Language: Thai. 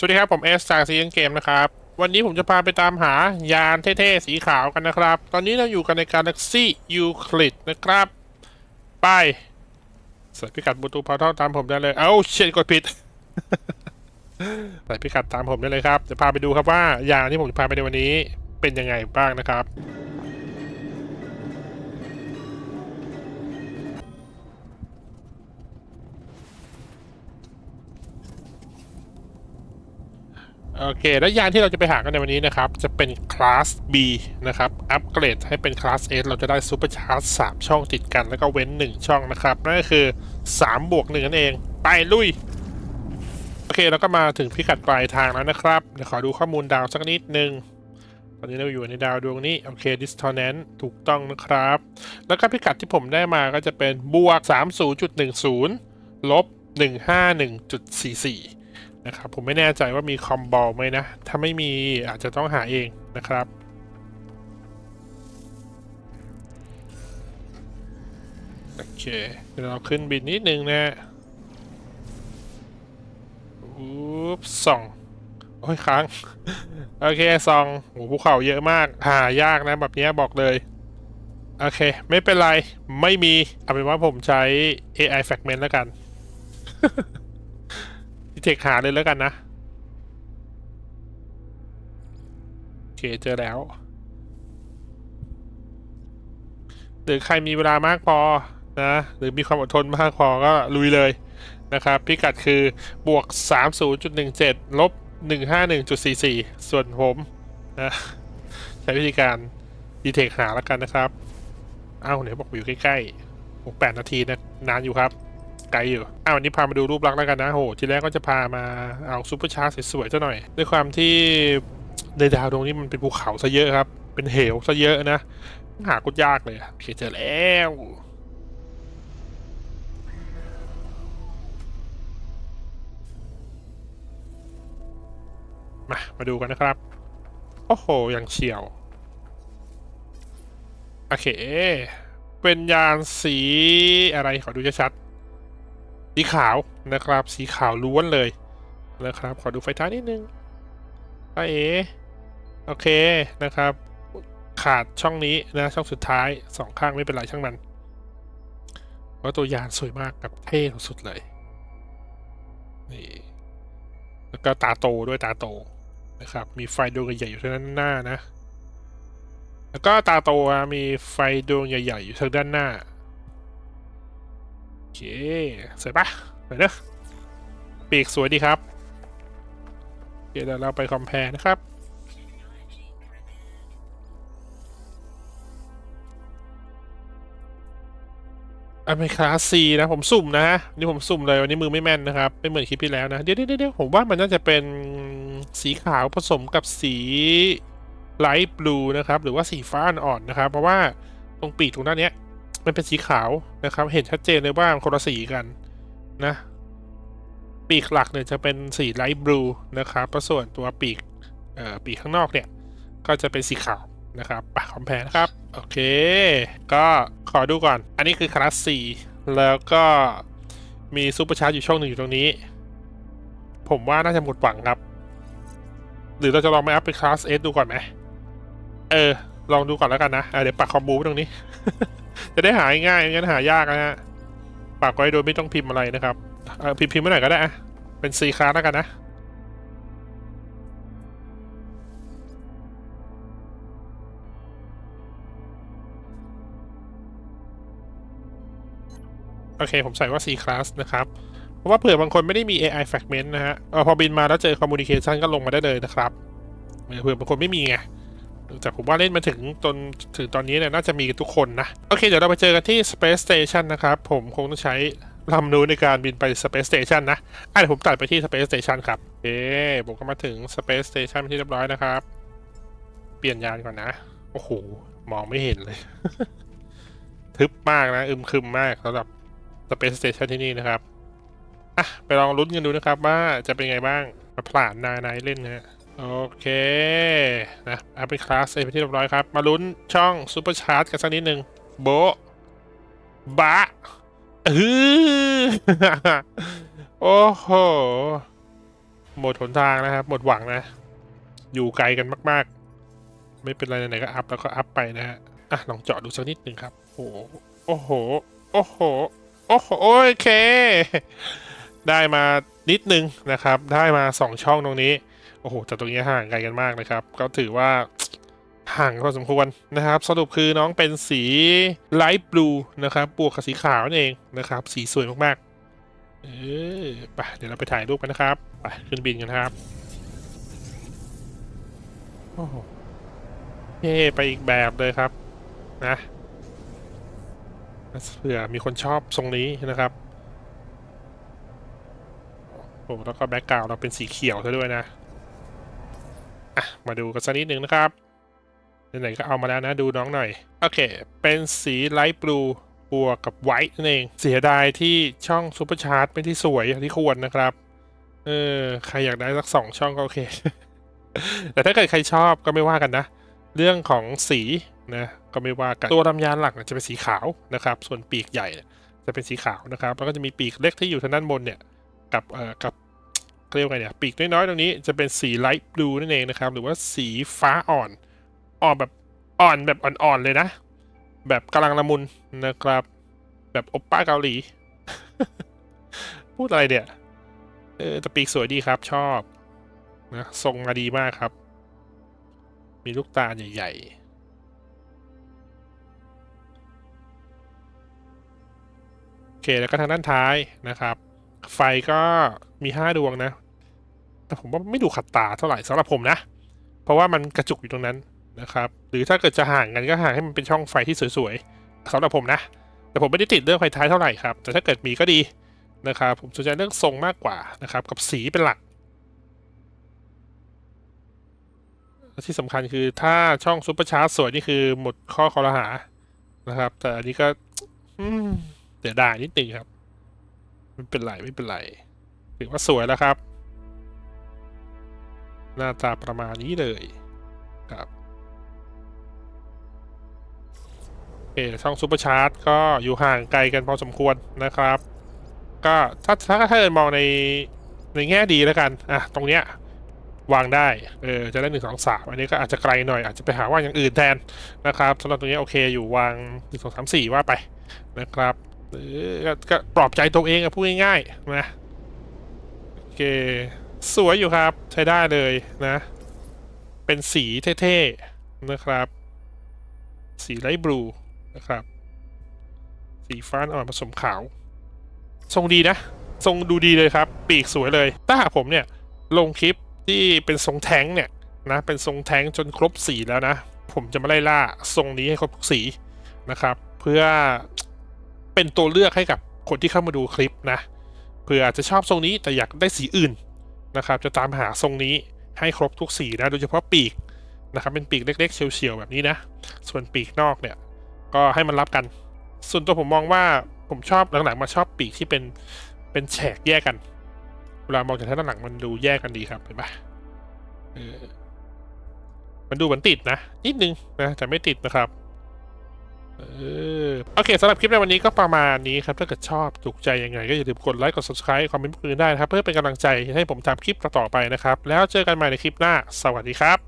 สวัสดีครับผมเอสจากซีเกมนะครับ วันนี้ผมจะพาไปตามหายานเท่ๆ สีขาวกันนะครับ ตอนนี้เราอยู่กันใน Galaxy Euclid นะครับ ไปใส่พิกัดบลูทูพอร์ทตามผมได้เลย เอ้าเชียกดผิด ใส่พิกัดตามผมได้เลยครับ จะพาไปดูครับว่ายานที่ผมจะพาไปในวันนี้เป็นยังไงบ้างนะครับ โอเค แล้วยานที่เราจะไปหากันในวันนี้นะครับ จะเป็นคลาส B นะครับ อัปเกรดให้เป็นคลาส S เราจะได้ซูเปอร์ชาร์จ3ช่องติดกัน แล้วก็เว้น 1 ช่องนะครับ นั่นก็คือ3บวก1นั่นเอง ไปลุย โอเค แล้วก็มาถึงพิกัดปลายทางแล้วนะครับ เดี๋ยวขอดูข้อมูลดาวสักนิดนึง ตอนนี้เราอยู่ในดาวดวงนี้ โอเค distance ถูกต้องนะครับ แล้วก็พิกัดที่ผมได้มาก็จะเป็นบวก30.10ลบ151.44 นะครับผมไม่แน่ใจว่ามีคอมบอลไหมนะ ถ้าไม่มีอาจจะต้องหาเองนะครับโอเคเดี๋ยวเราขึ้นบินนิดนึงนะอุ๊บส่องโอ้ยค้าง โอเคสองโอ้ภูเขาเยอะมาก หายากนะ แบบนี้บอกเลย โอเค ไม่เป็นไร ไม่มี เอาเป็นว่าผมใช้ AI fragment แล้วกัน เทคหาเลยแล้วกันนะโอเคเจอแล้วหรือใครมีเวลามากพอนะหรือมีความอดทนมากพอก็ลุยเลยนะครับพิกัดคือบวก 30.17 ลบ 151.44 ส่วนผมนะใช้วิธีการดีเทคหาแล้วกันนะครับอ้าวไหนบอกอยู่ใกล้ๆหกแปดนาทีนะนานอยู่ครับ ไกลอยู่อ้าววันนี้พามาดูรูปลักษณ์แล้วกันนะโหทีแรกก็จะพามาเอาซูเปอร์ชาร์จสวยๆซะหน่อย ด้วยความที่ในดาวดวงนี้มันเป็นภูเขาซะเยอะครับ เป็นเหวซะเยอะนะ หากุดยากเลยโอเคเจอแล้วมามาดูกันนะครับ โอ้โห อย่างเฉียว โอเค เป็นยานสีอะไร ขอดูชัดๆ สีขาวนะครับ สีขาวล้วนเลยนะครับ ขอดูไฟท้ายนิดนึงป้าเอโอเคนะครับ ขาดช่องนี้นะช่องสุดท้ายสองข้างไม่เป็นไรช่างมันเพราะตัวยานสวยมากกับเท่สุดเลยนี่แล้วก็ตาโตด้วยตาโตนะครับ มีไฟดวงใหญ่ๆอยู่ทางด้านหน้านะ แล้วก็ตาโตมีไฟดวงใหญ่ๆอยู่ทางด้านหน้า อเคสวยปะสวยเนอะปีกสวยดีครับเดี๋ยวเราไปคอมเพลนะครับอันเป็นคลาสซีนะผมสุ่มนะฮะนี่ผมสุ่มเลยวันนี้มือไม่แม่นนะครับไม่เหมือนคลิปที่แล้วนะเดี๋ยวเดี๋ยวเดี๋ยวผมว่ามันน่าจะเป็นสีขาวผสมกับสีไลท์บลูนะครับ หรือว่าสีฟ้าอ่อนนะครับ เพราะว่าตรงปีกตรงด้านเนี้ย มันเป็นสีขาวนะครับ เห็นชัดเจนเลยว่ามันคนละสีกันนะ ปีกหลักเนี่ยจะเป็นสีไลท์บลูนะครับแล้วส่วนตัวปีกเอ่อปีกข้างนอกเนี่ย ก็จะเป็นสีขาวนะครับปะคอมแพนะครับ โอเค ก็ขอดูก่อน อันนี้คือคลาส4แล้วก็มีซูเปอร์ชาร์จอยู่ช่องหนึ่งอยู่ตรงนี้ ผมว่าน่าจะหมดหวังครับ หรือเราจะลองไปอัพเป็นคลาส S ดูก่อนไหม เออ ลองดูก่อนแล้วกันนะ เดี๋ยวปักคอมบูไว้ตรงนี้ จะได้หาง่ายงั้นหายากนะฮะปักไว้โดยไม่ต้องพิมพ์อะไรนะครับพิมพ์พิมพ์ไหน่ก็ได้อะเป็น C คลาสแล้วกันนะโอเค ผมใส่ว่า C class นะครับ เพราะว่าเผื่อบางคนไม่ได้มี AI fragment นะฮะอพอบินมาแล้วเจอ communication ก็ลงมาได้เลยนะครับ เผื่อบางคนไม่มีไง แต่ผมว่าเล่นมาถึงจนถึงตอนนี้เนี่ยน่าจะมีกันทุกคนนะ โอเค เดี๋ยวเราไปเจอกันที่ Space Station นะครับ ผมคงต้องใช้ลำนูนในการบินไป Space Station นะอะเดี๋ยวผมตัดไปที่ Space Station ครับโอเคผมก็มาถึง Space Station เป็นที่เรียบร้อยนะครับ เปลี่ยนยานก่อนนะ โอ้โห มองไม่เห็นเลย ทึบมากนะ อึมครึมมากสำหรับ Space Station ที่นี่นะครับอะไปลองลุ้นกันดูนะครับว่าจะเป็นไงบ้างมาผ่านนายนายเล่นนะฮะ โอเคนะอัพเป็นคลาสเอเป็นที่เรียบร้อยครับ มาลุ้นช่องซูเปอร์ชาร์จกันสักนิดหนึ่งโบบะอือโอ้โห หมดหนทางนะครับ หมดหวังนะ อยู่ไกลกันมาก ๆ ไม่เป็นไรไหนๆก็อัพแล้วก็อัพไปนะฮะอะลองเจาะดูสักนิดหนึ่งครับ โอ้โห โอ้โห โอ้โห โอ้โห โอเค ได้มานิดนึงนะครับ ได้มาสองช่องตรงนี้ อ้โหแต่ตรงนี้ห่างไกลกันมากนะครับ ก็ถือว่าห่างพอสมควรนะครับ สรุปคือน้องเป็นสีไลท์บลูนะครับบวกกับสีขาวนั่นเองนะครับ สีสวยมากๆ เออไปเดี๋ยวเราไปถ่ายรูปกันนะครับไปขึ้นบินกันครับโอ้โหเท่ไปอีกแบบเลยครับนะเผื่อมีคนชอบทรงนี้นะครับโอ้โหแล้วก็แบ็กกราวเราเป็นสีเขียวซะด้วยนะ อะมาดูกันสักนิดหนึ่งนะครับไหนๆก็เอามาแล้วนะดูน้องหน่อย โอเค เป็นสีไลท์บลูบวกกับไวท์นั่นเอง เสียดายที่ช่องซูเปอร์ชาร์จไม่ที่สวยอย่างที่ควรนะครับ เออ ใครอยากได้สักสองช่องก็โอเค แต่ถ้าเกิดใครชอบก็ไม่ว่ากันนะ เรื่องของสีนะก็ไม่ว่ากันตัวลำยานหลักจะเป็นสีขาวนะครับ ส่วนปีกใหญ่จะเป็นสีขาวนะครับ แล้วก็จะมีปีกเล็กที่อยู่ทางด้านบนเนี่ย กับเอ่อกับ เรียกว่าไงเนี่ยปีกน้อยๆตรงนี้จะเป็นสีไลท์บลูนั่นเองนะครับ หรือว่าสีฟ้าอ่อนอ่อนแบบอ่อนแบบอ่อนๆเลยนะ แบบกำลังละมุนนะครับ แบบโอปป้าเกาหลี พูดอะไรเนี่ยเออแต่ปีกสวยดีครับชอบนะทรงมาดีมากครับ มีลูกตาใหญ่ๆโอเคแล้วก็ทางด้านท้ายนะครับ ไฟก็ มี5ดวงนะ แต่ผมว่าไม่ดูขัดตาเท่าไหร่สำหรับผมนะ เพราะว่ามันกระจุกอยู่ตรงนั้นนะครับ หรือถ้าเกิดจะห่างกันก็ห่างให้มันเป็นช่องไฟที่สวยๆสำหรับผมนะ แต่ผมไม่ได้ติดเรื่องไฟท้ายเท่าไหร่ครับ แต่ถ้าเกิดมีก็ดีนะครับ ผมสนใจเรื่องทรงมากกว่านะครับ กับสีเป็นหลักที่สำคัญคือถ้าช่องซุปเปอร์ชาร์จสวยนี่คือหมดข้อคอรหานะครับ แต่อันนี้ก็อืมเสียดายนิดนึงครับ ไม่เป็นไร ไม่เป็นไร ถือว่าสวยแล้วครับ หน้าตาประมาณนี้เลยครับโอเคช่องซูเปอร์ชาร์จก็อยู่ห่างไกลกันพอสมควรนะครับ ก็ถ้าถ้าถ้าเกิดมองในในแง่ดีแล้วกันอะตรงเนี้ยวางได้ เออ จะได้หนึ่งสองสามอันนี้ก็อาจจะไกลหน่อย อาจจะไปหาว่าอย่างอื่นแทนนะครับสำหรับตรงนี้โอเคอยู่วางหนึ่งสองสามสี่ว่าไปนะครับหรือก็ปลอบใจตัวเองอะพูดง่ายๆนะ เค สวยอยู่ครับ ใช้ได้เลยนะ เป็นสีเท่ๆนะครับ สีไลท์บลูนะครับ สีฟ้าอ่อนผสมขาว ทรงดีนะ ทรงดูดีเลยครับ ปีกสวยเลย ถ้าหากผมเนี่ย ลงคลิปที่เป็นทรงแท้งเนี่ยนะ เป็นทรงแท้งจนครบสีแล้วนะ ผมจะมาไล่ล่าทรงนี้ให้ครบทุกสีนะครับ เพื่อเป็นตัวเลือกให้กับคนที่เข้ามาดูคลิปนะ เผื่ออาจจะชอบทรงนี้แต่อยากได้สีอื่นนะครับจะตามหาทรงนี้ให้ครบทุกสีนะโดยเฉพาะปีกนะครับเป็นปีกเล็กๆเฉียวๆแบบนี้นะ ส่วนปีกนอกเนี่ยก็ให้มันรับกัน ส่วนตัวผมมองว่าผมชอบหลังๆมาชอบปีกที่เป็นเป็นแฉกแยกกัน เวลามองจากด้านหลังมันดูแยกกันดีครับเห็นปะมันดูเหมือนติดนะนิดนึงนะแต่ไม่ติดนะครับ โอเคสำหรับคลิปในวันนี้ก็ประมาณนี้ครับ ถ้าเกิดชอบถูกใจยังไง ก็อย่าลืมกดไลค์กด subscribe คอมเมนต์ปืนได้นะครับ เพื่อเป็นกำลังใจให้ผมทำคลิปต่อไปนะครับ แล้วเจอกันใหม่ในคลิปหน้า สวัสดีครับ